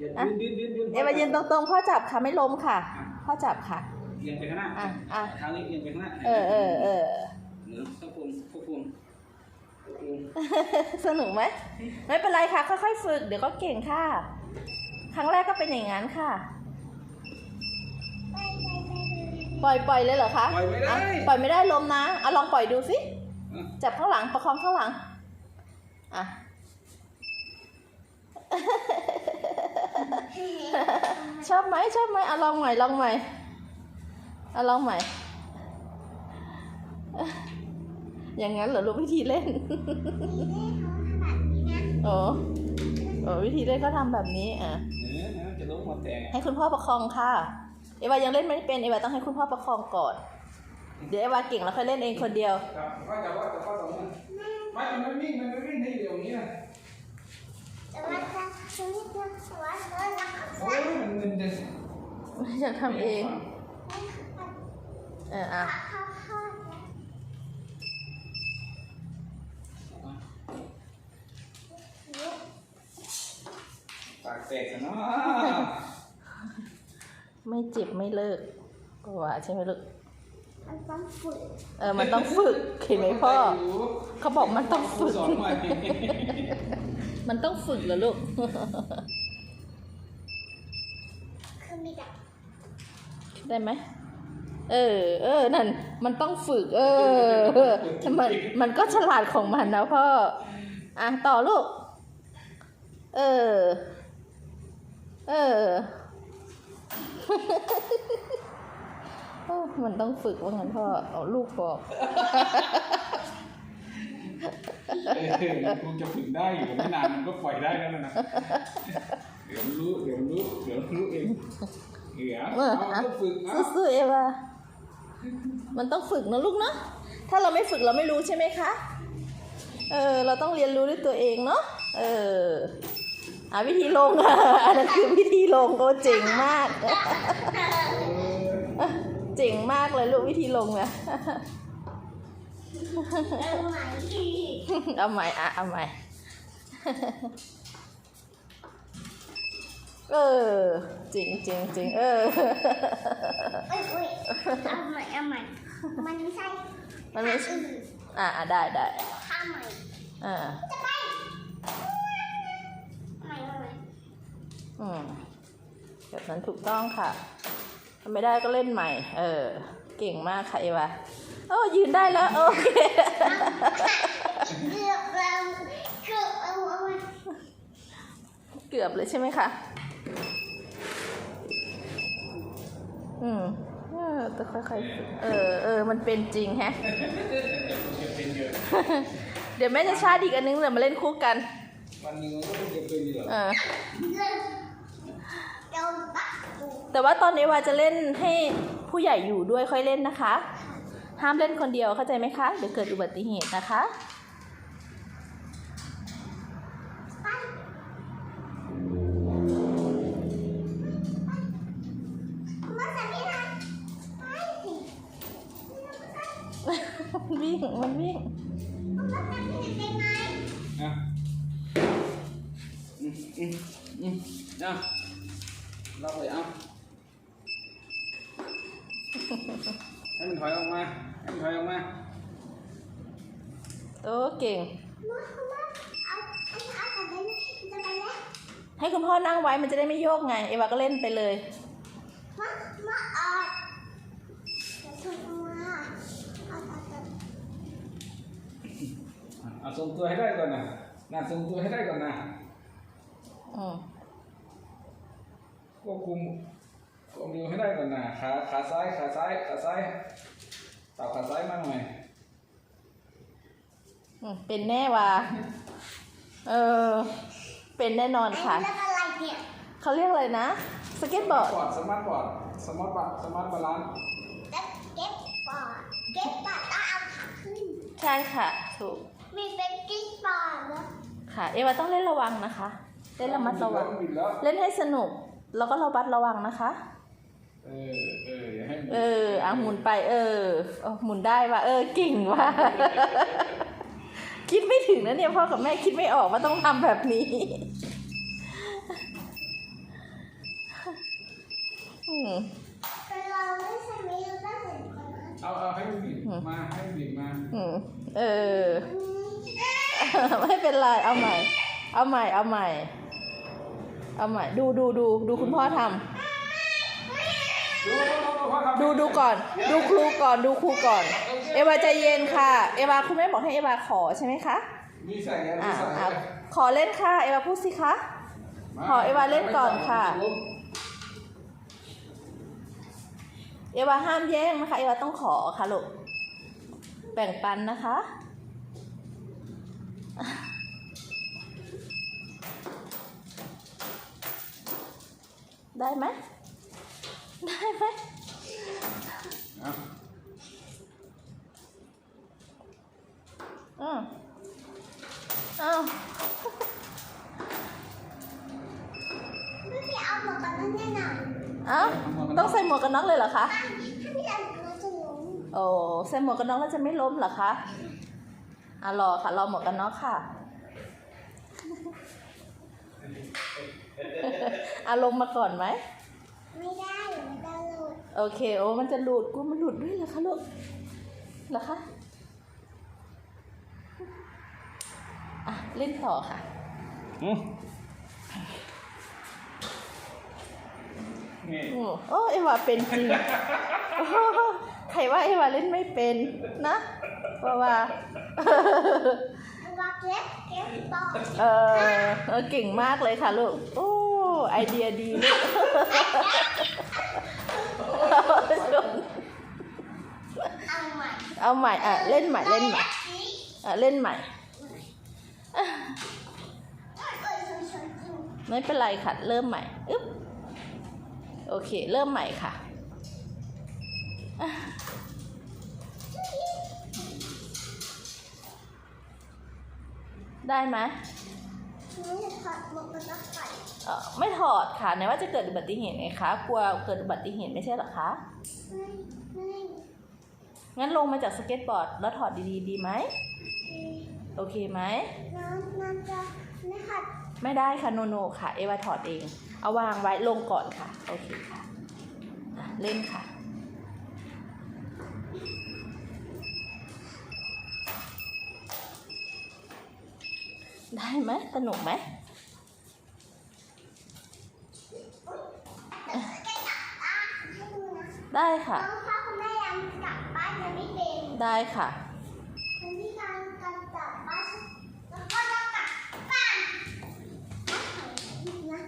ยืนอะยืนยืนยืนเอวายืนตรงๆพ่อจับค่ะไม่ล้มค่ะพ่อจับค่ะเอียงไปข้างหน้าอะอะเท้านี้เอียงไปข้างหน้าเออเออเออเหนือควบคุมควบคุมควบคุมสนุกไหมไม่เป็นไรค่ะ ค่อยๆฝึก เดี๋ยวก็เก่งค่ะ ครั้งแรกก็เป็นอย่างนั้นค่ะ ปล่อยปล่อยเลยเหรอคะปล่อยไม่ได้อะปล่อยไม่ได้ล้มนะเอาลองปล่อยดูสิอะจับข้างหลังประคองข้างหลังอะ ชอบไหมชอบไหมเอาลองใหม่ลองใหม่เอาลองใหม่ อย่างนั้นเหรอลูกวิธีเล่นโอ้โอ้วิธีเล่นก็ทำแบบนี้อะเออนะจะล้มหัวแตกให้คุณพ่อประคองค่ะ เอวายังเล่นไม่เป็นเอวาต้องให้คุณพ่อประคองก่อน เดี๋ยวเอวาเก่งแล้วค่อยเล่นเองคนเดียวครับว่าจะว่าจะว่าสองมือไม่มันไม่วิ่งมันไม่วิ่งให้เดี๋ยวนี้นะ โอ้ยมันมันจะอยากทำเองเอออะปากแตกซะเนาะไม่เจ็บไม่เลิกก็ว่าใช่ไหมลูกมันต้องฝึก เออ มันต้องฝึก เห็นไหมพ่อ เขาบอกมันต้องครูฝึก สอนใหม่ มันต้องฝึกเหรอลูกคือมีแบบได้ไหม เออ เออ นั่น มันต้องฝึก เออ มัน มันก็ฉลาดของมันนะพ่อ อะ ต่อลูก เออ เออเออมันต้องฝึกว่างั้นพ่อเอาลูกบอกเออมัน คงจะฝึกได้อยู่ไม่นานมันก็ปล่อยได้แล้วนะเดี๋ยวรู้เดี๋ยวรู้เดี๋ยวรู้เองเดี๋ยวเอาก็ฝึกเอาสู้ๆเอวามันต้องฝึกนะลูกเนาะถ้าเราไม่ฝึกเราไม่รู้ใช่ไหมคะเออเราต้องเรียนรู้ด้วยตัวเองเนาะเอออะวิธีลงอะอันนั้นคือวิธีลงโอ้เจ๋งมาก เจ๋งมากเลยลูกวิธีลงนะ เออใหม่ที่เอาใหม่อะเอาใหม่ เออ จริงจริงจริงเออ เอ้ยเอ้ยเอาใหม่เอาใหม่มันไม่ใช่มันไม่ใช่อื่นอะอะได้ได้ท่าใหม่อ่าจะไปใหม่ใหม่ใหม่อืมแบบนั้นถูกต้องค่ะทำไม่ได้ก็เล่นใหม่ เออ เก่งมากค่ะเอวา โอ้ยืนได้แล้ว โอเคเกือบแล้วเกือบเอาเอาไว้เกือบเลยใช่ไหมคะ อืมเออแต่ค่อยๆฝึกเออเออมันเป็นจริงแฮะจะเป็นเยอะเดี๋ยวแม่จะชาติอีกอันนึงเดี๋ยวมาเล่นคู่กันวันหนึ่งมันก็คงจะเป็นเยอะเออเริ่มโดนปักตูแต่ว่าตอนเอวาจะเล่นให้ผู้ใหญ่อยู่ด้วยค่อยเล่นนะคะ ห้ามเล่นคนเดียวเข้าใจไหมคะ เดี๋ยวเกิดอุบัติเหตุนะคะมันิดนะไปสิมันวิ่งมันวิ่งมาสักนิดได้ไหมอะอืมอืมอืมอะเราไปเอา ให้มันถอยออกมา ให้มันถอยออกมาโอ้เก่งมามาเอาเอาเอากลับไปนะจะไปแล้วให้คุณพ่อนั่งไว้มันจะได้ไม่โยกไง เอวาก็เล่นไปเลยมามาออดเดี๋ยวถูกมาเอาเอาเอาเอาทรงตัวให้ได้ก่อนนะน่าทรงตัวให้ได้ก่อนนะอืมควบคุม ควบคุมให้ได้ก่อนนะขาขาซ้ายขาซ้ายขาซ้ายตับขาซ้ายมาหน่อยอืมเป็นแน่ว่ะเออ เป็นแน่นอนค่ะแล้วอะไรเนี่ยเขาเรียกอะไรนะ สเก็ตบอร์ด บอร์ดสมาร์ทบอร์ดสมาร์ทบอร์ดสมาร์ทบาลานซ์แล้วเก็บปอดเก็บปอดต้องเอาขาขึ้น ใช่ค่ะ ถูก มีเป็นกิ๊กปอดแล้วค่ะ เอวาต้องเล่นระวังนะคะ เล่นระมัดระวัง บิดแล้ว เล่นให้สนุก แล้วก็ระมัดระวังนะคะ เออ เอออย่าให้มันเอออะหมุนไป เออเอาหมุนได้ว่ะเออเก่งว่ะ คิดไม่ถึงนะเนี่ยพ่อกับแม่คิดไม่ออกว่าต้องทำแบบนี้ อืม แต่เราไม่ใช่ไม่รู้ได้เหมือนกันนะเอาเอาให้บีบมาให้บีบมาอืม เอออืมไม่เป็นไร เอาใหม่ เอาใหม่ เอาใหม่ เอาใหม่ ดูดูดูดูคุณพ่อทำ ดูดูดูพ่อทำดูดูก่อน ดูครูก่อนดูครูก่อน เอวาใจเย็นค่ะ เอวาคุณแม่บอกให้เอวาขอใช่ไหมคะมีใส่อะไรอ่าใส่อ่าขอเล่นค่ะ เอวาพูดสิคะขอเอวาเล่นก่อนค่ะ เอวาห้ามแย่งนะคะ เอวาต้องขอค่ะลูกแบ่งปันนะคะได้ไหม ได้ไหมเอาอืมอ้าวไม่ได้เอาหมดกันนั่นแน่นอนอ้าวต้องใส่หมวกกันน็อกเลยเหรอคะ ถ้าพี่อันเราจะล้มโอ้ใส่หมวกกันน็อกแล้วจะไม่ล้มเหรอคะอะรอค่ะ รอหมวกกันน็อกค่ะอารมณ์มาก่อนไหม ไม่ได้ไม่ได้เลยโอเค โอ้มันจะหลุดกูมันหลุดด้วยเหรอคะลูกเหรอคะอะเล่นต่อค่ะอืมนี่โอ้โอ้เอวาเป็นจริงโอ้ใครว่าเอวาเล่นไม่เป็นนะเพราะว่าว่าเก็บเก็บต่อเออเออเก่งมากเลยค่ะลูกโอ้ ไอเดียดีลูกเอาใหม่ เอาใหม่อะเล่นใหม่เล่นใหม่อะเล่นใหม่ ไม่เป็นไรค่ะ เริ่มใหม่อึ๊บโอเค เริ่มใหม่ค่ะได้ไหม เอ่อไม่ถอดค่ะไหนว่าจะเกิดอุบัติเหตุไงคะ กลัวเกิดอุบัติเหตุไม่ใช่เหรอคะไม่ไม่งั้นลงมาจากสเก็ตบอร์ดแล้วถอดดีๆ ดีไหม โอเคไหมน้ำน้ำจะไม่ขัดไม่ได้ค่ะโนโนค่ะ เอวาถอดเอง เอาวางไว้ลงก่อนค่ะ โอเคค่ะ เล่นค่ะ ได้ไหมสนุกไหมแต่จะกลับบ้านให้ดูนะได้ค่ะน้องพ่อคุณแม่ยังกลับบ้านยังไม่เป็นได้ค่ะวันที่การการกลับบ้านแล้วก็จะกลับบ้านนะ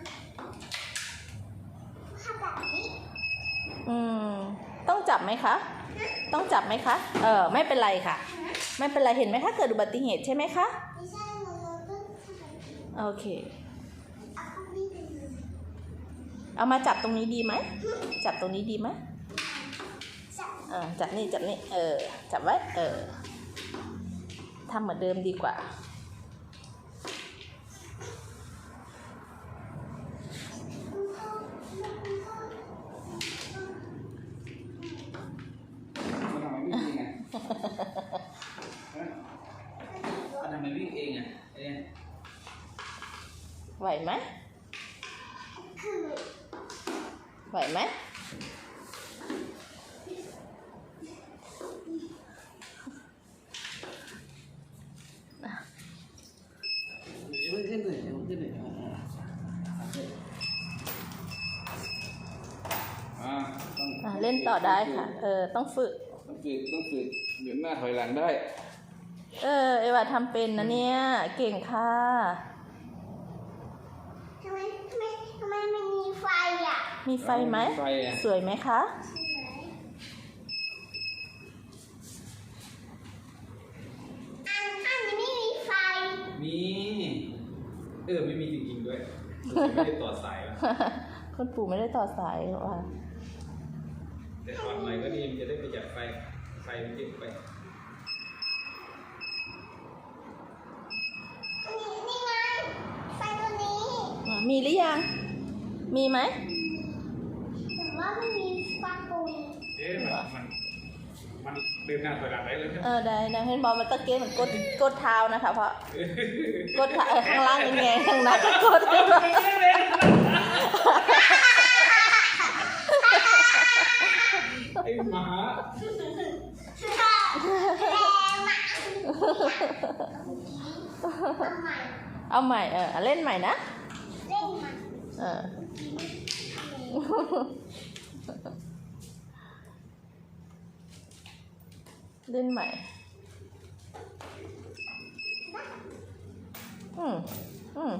ถ้าแบบนี้อืมต้องจับไหมคะ ต้องจับไหมคะ เออไม่เป็นไรค่ะ ไม่เป็นไรเห็นไหมคะเกิดอุบัติเหตุใช่ไหมคะ โอเคเอาเข้านี่ไปเลยเอามาจับตรงนี้ดีไหม จับตรงนี้ดีไหมจับเออจับนี่จับนี่เออ จับไว้ เออทำเหมือนเดิมดีกว่าคุณพ่อคุณพ่อมันทำไมวิ่งเองอะเอ๊ะ ไหวไหมคือไหวไหมเดี๋ยวขึ้นเลยเดี๋ยวขึ้นเลยอ่าต้องอะเล่นต่อได้ค่ะ เออ ต้องฝึก ต้องฝึก ต้องฝึกเดี๋ยวหน้าถอยหลังได้ เออ เอวาทำเป็นนะเนี่ย เก่งค่ะ ทำไมทำไมทำไมมันมี ไฟอะมีไฟไหมไฟอะสวยไหมคะ อันอันนี้ไม่มีไฟ มีเออไม่มีจริงๆด้วยไม่ได้ต่อสายแล้วคุณปู่ไม่ได้ต่อสายหรอวะแต่ถอดใหม่ก็ดีมันจะได้ประหยัดไฟไฟมันเยอะไปอันนี้นี่ไง ไฟตัวนี้ อะมีหรือยัง มีไหมแต่ว่าไม่มีฟักปูเอ๊ะมันมันมันเดินหน้าถอยหลังได้เลยเออได้นะเห็นบอกมันตะเกียบเหมือนกดกดเท้านะคะเพราะก้าข้างล่างยังไงข้างหน้าก็กดเท้าไอ้หมาเอาใหม่ เออ เล่นใหม่นะ เล่นใหม่ เออ เล่นใหม่ อืมอืม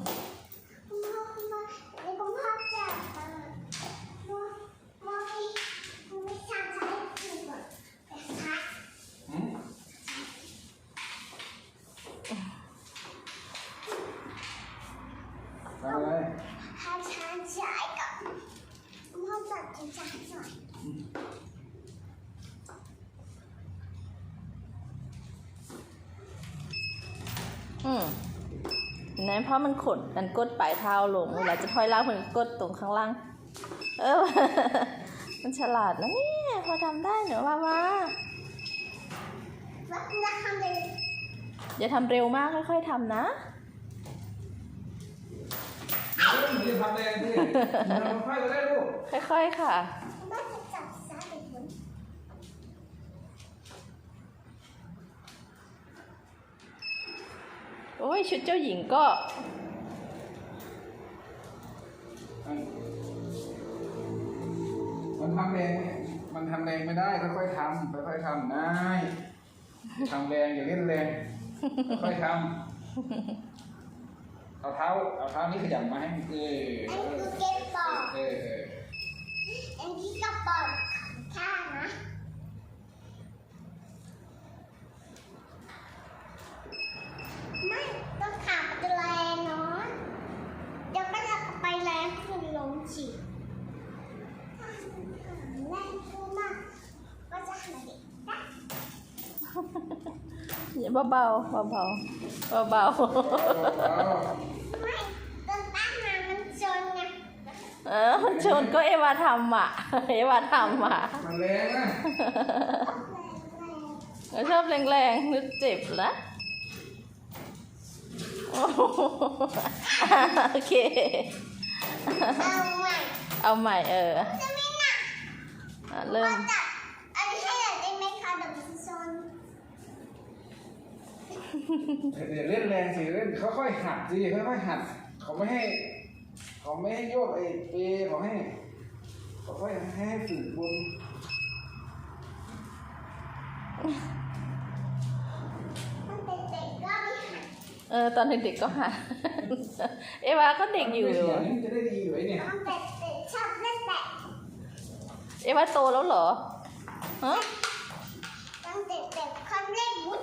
คุณพ่อคุณพ่อเดี๋ยวคุณพ่อจะเอ่อมอมอมีมีทางใช้คือแบบใช้ หืมทำอะไร ทางใช้ใช้กับคุณพ่ อจัดจะใช้หน่อยอืมเห็นไหมเพราะมันขดมันกดปลายเท้าลงเวลาจะถอยล่างมันกดตรงข้างล่าง เออ มันฉลาดนะเนี่ยพอทำได้เนอะว่าว่าแล้วจะทำเลยอย่าทำเร็วมากค่อยๆทำนะ เริ่มจะทำแรงสิทำค่อยๆก็ได้ลูกค่อยๆค่ะคุณพ่อจะจับซ้ายหรือขวาโอ้ยชุดเจ้าหญิงก็ มันทำแรงมันทำแรงไม่ได้ค่อยๆทำค่อยๆทำนายทำแรงอย่าเล่นแรงค่อยๆทำ เอาเท้าเอาเท้านี่ขยับมาให้เอออันนี้คือเกมบอลเออเอออันนี้ก็บอลข้างนะไม่ต้องขาไปแรงเนาะเดี๋ยวก็จะไปแรงขึ้นลงฉีกถ้าแรงขึ้นมากก็จะหายได้อย่าเบาๆเบาๆเบาไม่ตอนตั้งมามันจนไง ๆเออมันชนก็เอวาทำอะ เอวาทำอะ มันแรงนะแรงแรงเออชอบแรงๆนึกเจ็บนะโอ้โหโอเค เอาใหม่ เอาใหม่เออจะไม่หนักอะเริ่เริ่มจับอันนี้ให้หน่อยได้ไหมคะเดี๋ยวมันจนอย่าเล่นแรงสิเล่นค่อยๆหัดสิค่อยๆหัดเขาไม่ให้ เขาไม่ให้โยกไอ้เปเขาให้เขาค่อยให้ให้ฝึกบนมันเป็นเด็กก็ไม่หัดเออตอนเด็กๆก็หาเอวาก็เด็กอยู่ไม่เสียงจะได้ดีอยู่ไอ้เนี่ยมันเป็นเด็กชอบเล่นแตะเอวาโตแล้วเหรอฮะตั้งเด็กๆเขาเล่นวุ้น